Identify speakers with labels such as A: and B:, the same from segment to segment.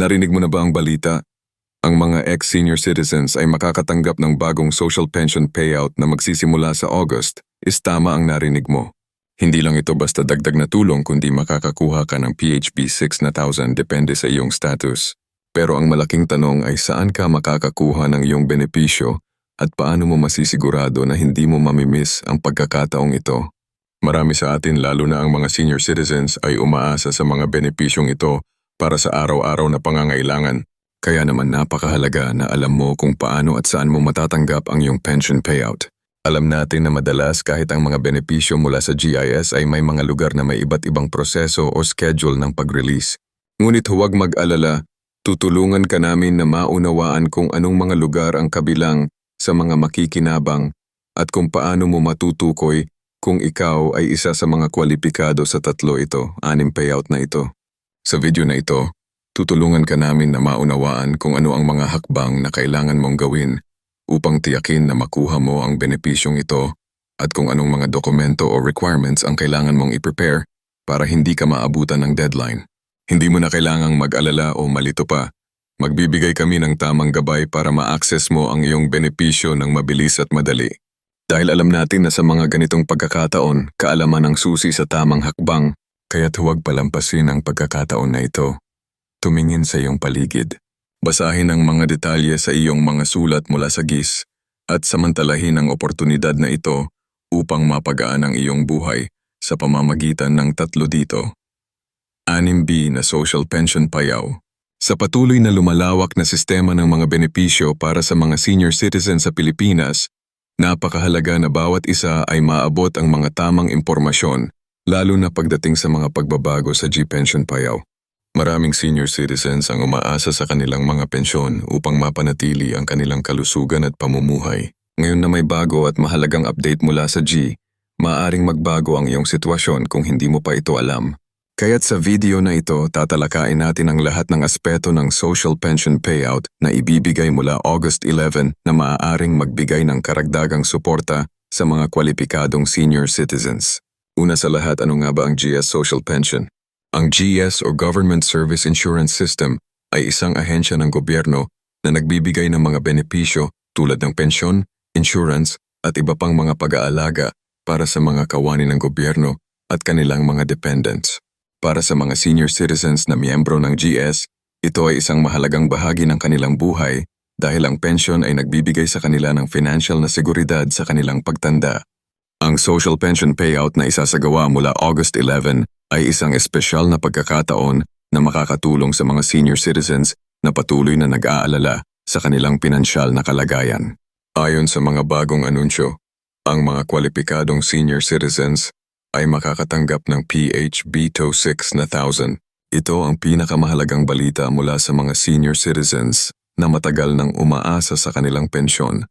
A: Narinig mo na ba ang balita? Ang mga ex-senior citizens ay makakatanggap ng bagong social pension payout na magsisimula sa August. Is tama ang narinig mo. Hindi lang ito basta dagdag na tulong kundi makakakuha ka ng PHP 6 na 1,000 depende sa iyong status. Pero ang malaking tanong ay saan ka makakakuha ng iyong benepisyo at paano mo masisigurado na hindi mo mamimiss ang pagkakataong ito. Marami sa atin lalo na ang mga senior citizens ay umaasa sa mga benepisyong ito para sa araw-araw na pangangailangan. Kaya naman napakahalaga na alam mo kung paano at saan mo matatanggap ang iyong pension payout. Alam natin na madalas kahit ang mga benepisyo mula sa GIS ay may mga lugar na may iba't ibang proseso o schedule ng pag-release. Ngunit huwag mag-alala, tutulungan ka namin na maunawaan kung anong mga lugar ang kabilang sa mga makikinabang at kung paano mo matutukoy kung ikaw ay isa sa mga kwalipikado sa tatlo ito, anim payout na ito. Sa video na ito, tutulungan ka namin na maunawaan kung ano ang mga hakbang na kailangan mong gawin upang tiyakin na makuha mo ang benepisyong ito at kung anong mga dokumento o requirements ang kailangan mong i-prepare para hindi ka maabutan ng deadline. Hindi mo na kailangang mag-alala o malito pa. Magbibigay kami ng tamang gabay para ma-access mo ang iyong benepisyo ng mabilis at madali. Dahil alam natin na sa mga ganitong pagkakataon, kaalaman ang susi sa tamang hakbang, kaya't huwag palampasin ang pagkakataon na ito. Tumingin sa iyong paligid. Basahin ang mga detalye sa iyong mga sulat mula sa GIS at samantalahin ang oportunidad na ito upang mapagaan ang iyong buhay sa pamamagitan ng tatlo dito. 6B na Social Pension Payaw Sa patuloy na lumalawak na sistema ng mga benepisyo para sa mga senior citizens sa Pilipinas, napakahalaga na bawat isa ay maabot ang mga tamang impormasyon, lalo na pagdating sa mga pagbabago sa G-Pension Payaw. Maraming senior citizens ang umaasa sa kanilang mga pensyon upang mapanatili ang kanilang kalusugan at pamumuhay. Ngayon na may bago at mahalagang update mula sa G, maaring magbago ang iyong sitwasyon kung hindi mo pa ito alam. Kaya't sa video na ito, tatalakayin natin ang lahat ng aspeto ng social pension payout na ibibigay mula August 11 na maaaring magbigay ng karagdagang suporta sa mga kwalipikadong senior citizens. Una sa lahat, ano nga ba ang GS Social Pension? Ang GS o Government Service Insurance System ay isang ahensya ng gobyerno na nagbibigay ng mga benepisyo tulad ng pensyon, insurance at iba pang mga pag-aalaga para sa mga kawani ng gobyerno at kanilang mga dependents. Para sa mga senior citizens na miyembro ng GS, ito ay isang mahalagang bahagi ng kanilang buhay dahil ang pensyon ay nagbibigay sa kanila ng financial na seguridad sa kanilang pagtanda. Ang social pension payout na isasagawa mula August 11 ay isang espesyal na pagkakataon na makakatulong sa mga senior citizens na patuloy na nag-aalala sa kanilang pinansyal na kalagayan. Ayon sa mga bagong anunsyo, ang mga kwalipikadong senior citizens ay makakatanggap ng PHB-TO 6 na 1,000. Ito ang pinakamahalagang balita mula sa mga senior citizens na matagal nang umaasa sa kanilang pensyon.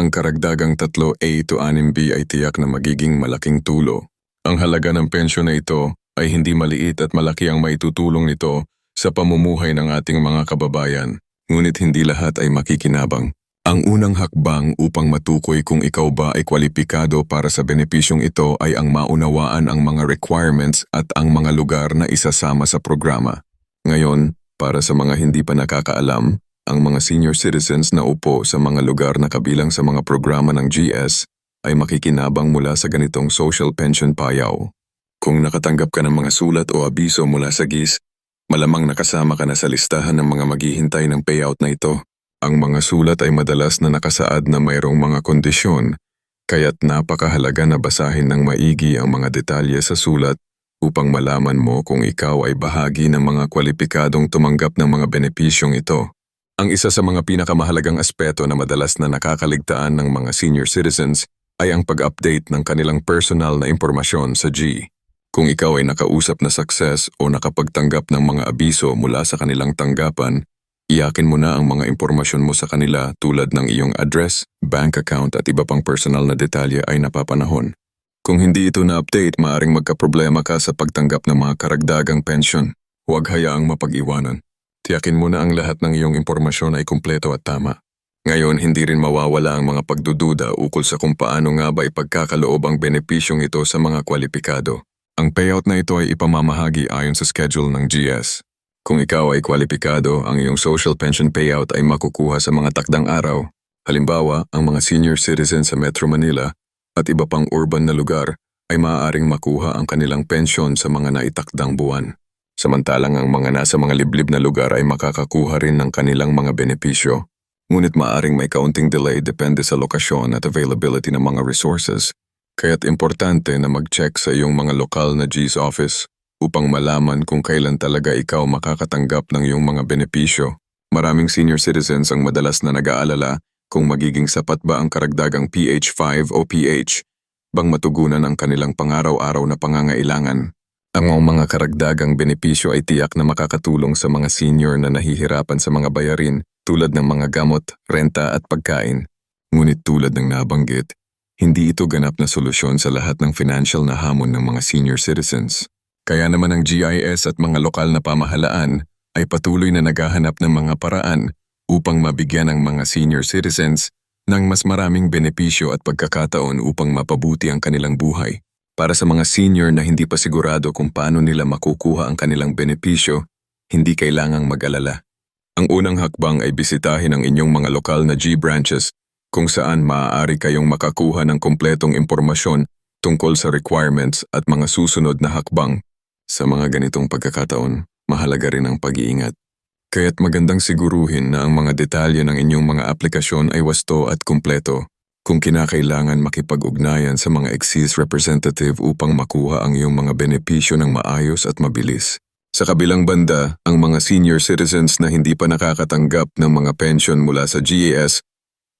A: Ang karagdagang 3A to 6B ay tiyak na magiging malaking tulo. Ang halaga ng pensyon na ito ay hindi maliit at malaki ang maitutulong nito sa pamumuhay ng ating mga kababayan, ngunit hindi lahat ay makikinabang. Ang unang hakbang upang matukoy kung ikaw ba ay kwalipikado para sa benepisyong ito ay ang maunawaan ang mga requirements at ang mga lugar na isasama sa programa. Ngayon, para sa mga hindi pa nakakaalam, ang mga senior citizens na upo sa mga lugar na kabilang sa mga programa ng GS ay makikinabang mula sa ganitong social pension payaw. Kung nakatanggap ka ng mga sulat o abiso mula sa GIS, malamang nakasama ka na sa listahan ng mga maghihintay ng payout na ito. Ang mga sulat ay madalas na nakasaad na mayroong mga kondisyon, kaya't napakahalaga na basahin ng maigi ang mga detalye sa sulat upang malaman mo kung ikaw ay bahagi ng mga kwalipikadong tumanggap ng mga benepisyong ito. Ang isa sa mga pinakamahalagang aspeto na madalas na nakakaligtaan ng mga senior citizens ay ang pag-update ng kanilang personal na impormasyon sa G. Kung ikaw ay nakausap na success o nakapagtanggap ng mga abiso mula sa kanilang tanggapan, iyakin mo na ang mga impormasyon mo sa kanila tulad ng iyong address, bank account at iba pang personal na detalye ay napapanahon. Kung hindi ito na-update, maaring magkaproblema ka sa pagtanggap ng mga karagdagang pension. Huwag hayaang mapag-iwanan. Tiyakin mo na ang lahat ng iyong impormasyon ay kumpleto at tama. Ngayon, hindi rin mawawala ang mga pagdududa ukol sa kung paano nga ba ipagkakaloob ang benepisyong ito sa mga kwalipikado. Ang payout na ito ay ipamamahagi ayon sa schedule ng GS. Kung ikaw ay kwalipikado, ang iyong social pension payout ay makukuha sa mga takdang araw. Halimbawa, ang mga senior citizens sa Metro Manila at iba pang urban na lugar ay maaaring makuha ang kanilang pensyon sa mga naitakdang buwan. Samantalang ang mga nasa mga liblib na lugar ay makakakuha rin ng kanilang mga benepisyo. Ngunit maaaring may kaunting delay depende sa lokasyon at availability ng mga resources. Kaya't importante na mag-check sa iyong mga lokal na G's office upang malaman kung kailan talaga ikaw makakatanggap ng iyong mga benepisyo. Maraming senior citizens ang madalas na nag-aalala kung magiging sapat ba ang karagdagang PH5 o PH bang matugunan ang kanilang pangaraw-araw na pangangailangan. Ang mga karagdagang benepisyo ay tiyak na makakatulong sa mga senior na nahihirapan sa mga bayarin tulad ng mga gamot, renta at pagkain. Ngunit tulad ng nabanggit, hindi ito ganap na solusyon sa lahat ng financial na hamon ng mga senior citizens. Kaya naman ang GIS at mga lokal na pamahalaan ay patuloy na naghahanap ng mga paraan upang mabigyan ang mga senior citizens ng mas maraming benepisyo at pagkakataon upang mapabuti ang kanilang buhay. Para sa mga senior na hindi pa sigurado kung paano nila makukuha ang kanilang benepisyo, hindi kailangang mag-alala. Ang unang hakbang ay bisitahin ang inyong mga lokal na G branches kung saan maaari kayong makakuha ng kompletong impormasyon tungkol sa requirements at mga susunod na hakbang. Sa mga ganitong pagkakataon, mahalaga rin ang pag-iingat. Kaya't magandang siguruhin na ang mga detalye ng inyong mga aplikasyon ay wasto at kumpleto. Kung kinakailangan makipag-ugnayan sa mga exis representative upang makuha ang iyong mga benepisyo ng maayos at mabilis. Sa kabilang banda, ang mga senior citizens na hindi pa nakakatanggap ng mga pension mula sa GAS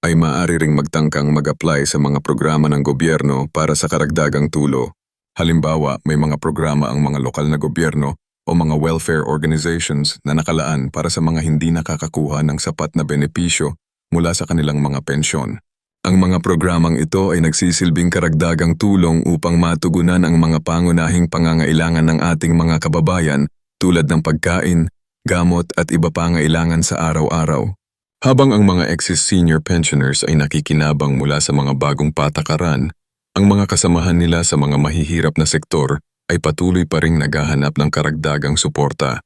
A: ay maaari ring magtangkang mag-apply sa mga programa ng gobyerno para sa karagdagang tulo. Halimbawa, may mga programa ang mga lokal na gobyerno o mga welfare organizations na nakalaan para sa mga hindi nakakakuha ng sapat na benepisyo mula sa kanilang mga pensyon. Ang mga programang ito ay nagsisilbing karagdagang tulong upang matugunan ang mga pangunahing pangangailangan ng ating mga kababayan tulad ng pagkain, gamot at iba pang ngailangan sa araw-araw. Habang ang mga excess senior pensioners ay nakikinabang mula sa mga bagong patakaran, ang mga kasamahan nila sa mga mahihirap na sektor ay patuloy pa ring naghahanap ng karagdagang suporta.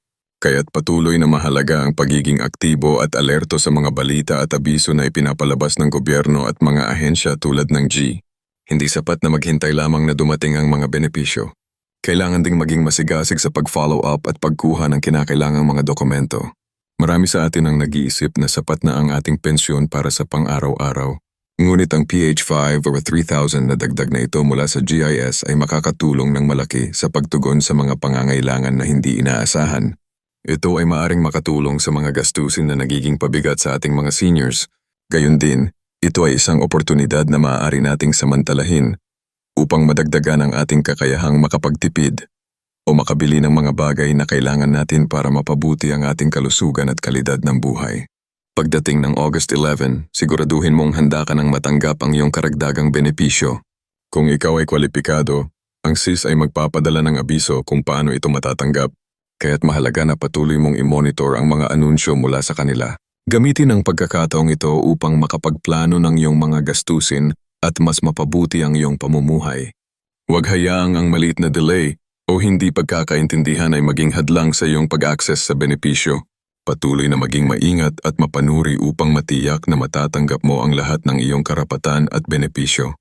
A: Kaya't patuloy na mahalaga ang pagiging aktibo at alerto sa mga balita at abiso na ipinapalabas ng gobyerno at mga ahensya tulad ng G. Hindi sapat na maghintay lamang na dumating ang mga benepisyo. Kailangan ding maging masigasig sa pag-follow up at pagkuha ng kinakailangang mga dokumento. Marami sa atin ang nag-iisip na sapat na ang ating pensyon para sa pang-araw-araw. Ngunit ang PH5 o 3,000 na dagdag na ito mula sa GIS ay makakatulong ng malaki sa pagtugon sa mga pangangailangan na hindi inaasahan. Ito ay maaring makatulong sa mga gastusin na nagiging pabigat sa ating mga seniors. Gayon din, ito ay isang oportunidad na maaari nating samantalahin upang madagdagan ang ating kakayahang makapagtipid o makabili ng mga bagay na kailangan natin para mapabuti ang ating kalusugan at kalidad ng buhay. Pagdating ng August 11, siguraduhin mong handa ka ng matanggap ang iyong karagdagang benepisyo. Kung ikaw ay kwalipikado, ang SIS ay magpapadala ng abiso kung paano ito matatanggap kaya't mahalaga na patuloy mong i-monitor ang mga anunsyo mula sa kanila. Gamitin ang pagkakataong ito upang makapagplano ng iyong mga gastusin at mas mapabuti ang iyong pamumuhay. Huwag hayaang ang maliit na delay o hindi pagkakaintindihan ay maging hadlang sa iyong pag-access sa benepisyo. Patuloy na maging maingat at mapanuri upang matiyak na matatanggap mo ang lahat ng iyong karapatan at benepisyo.